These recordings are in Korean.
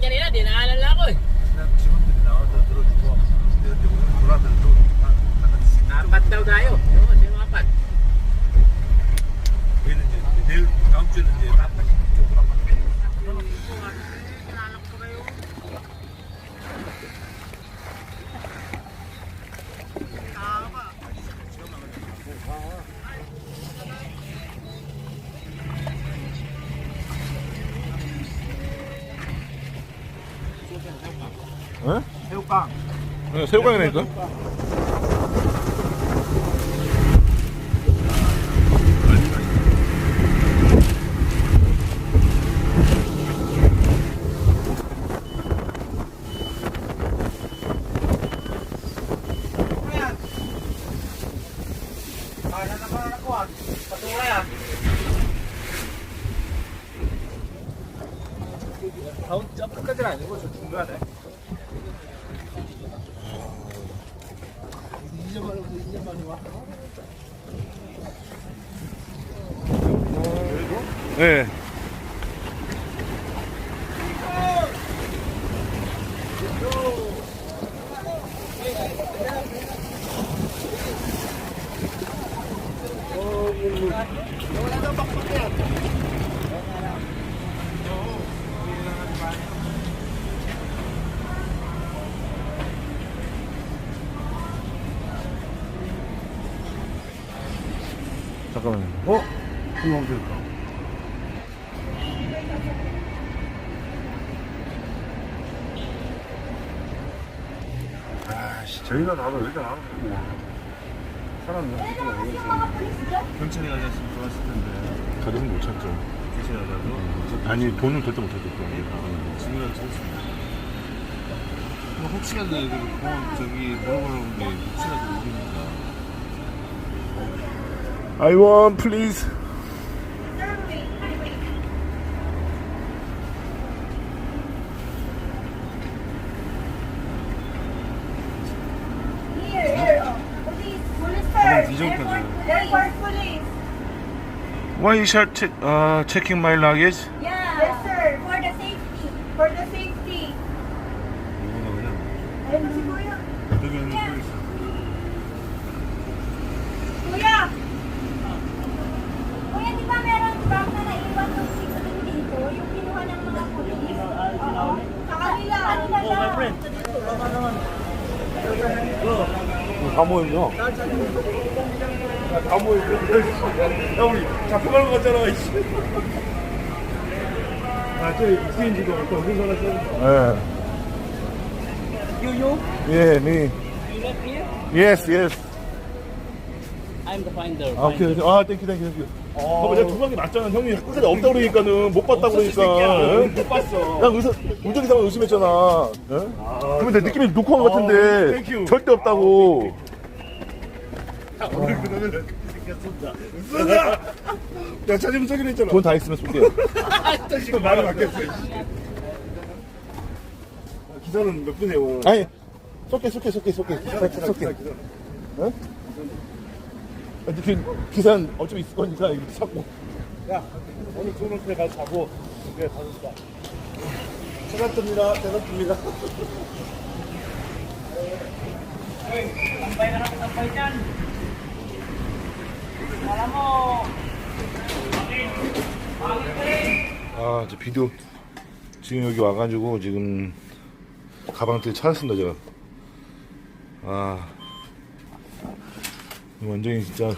kanina, dinaanan lang ako eh. 어? 새우깡 네, 새우깡이라니까. 다운 점프까지는 아니고 저 중간에. 네. 잠깐만요. 어? 중앙들까? 아씨 저희가 나도 일단 안 하고 사람 경찰에 가셨으면 좋았을 텐데 가족은 못 찾죠. 계셔가지고 아니, 돈은 절대 못 찾죠. 중요한 찾습니다 뭐 혹시라도 그 공항 저기 물어보는 게 혹시라도 모르니까 I want, please. Here, here. Police, police, sir. Airport, airport police. Why you start check, uh, checking my luggage? Yeah. Yes, sir. For the safety. For the safety. 다 모였냐? 다 모이고 야 우리 잡혀가는 거 같잖아 이씨 아 저기 수인지도 어떤 운전을 써 예. You, you? 예. You live here? Yes, yes. I'm the finder. 아, 오케이, 오케이. 아, 땡큐, 땡큐, 땡큐. 봐봐, 내가 두 방이 맞잖아. 형이 끝까지 없다 그러니까는 못 봤다 그러니까. 응? 못 봤어 난 의사, 운전 기사가 의심했잖아. 응? 그러면 내 느낌이 놓고 한것 같은데. 땡큐. 절대 없다고. 오늘 그러면은 쏜다 야 찾으면 쏘기로 했잖아 돈 다 있으면 쏠게. 지금 말을 맞겠어 이씨. 기사는 몇 분에 오 아니, 쏠게, 쏠게, 쏠게, 쏠게. 쏠게. 응? 어차피 기사는 어차피 있을 거니까 이거 찾고. 야 오늘 좋은 호텔에 가서 자고 그래 가졌다 찾았습니다 찾았습니다 Tambay ka 아, 저 비디오 지금 여기 와가지고 지금 가방들 찾았습니다 제가. 아, 완전히 진짜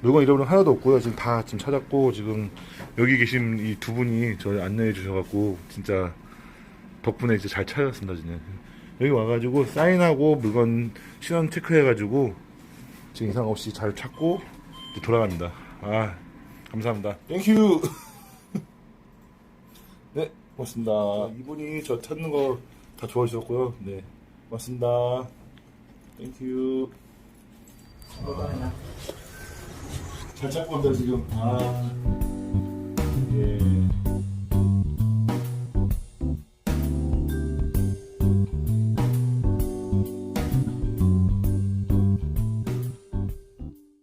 물건 잃어버린 거 하나도 없고요. 지금 다 지금 찾았고 지금 여기 계신 이 두 분이 저를 안내해 주셔갖고 진짜 덕분에 이제 잘 찾았습니다 진짜. 여기 와가지고 사인하고 물건 신원 체크해가지고 지금 이상 없이 잘 찾고 이제 돌아갑니다. 아, 감사합니다. 땡큐. 네, 고맙습니다. 이분이 저 찾는 거다 도와주셨고요. 네, 고맙습니다. 땡큐. 잘 찾고 온다 지금. 아, 예.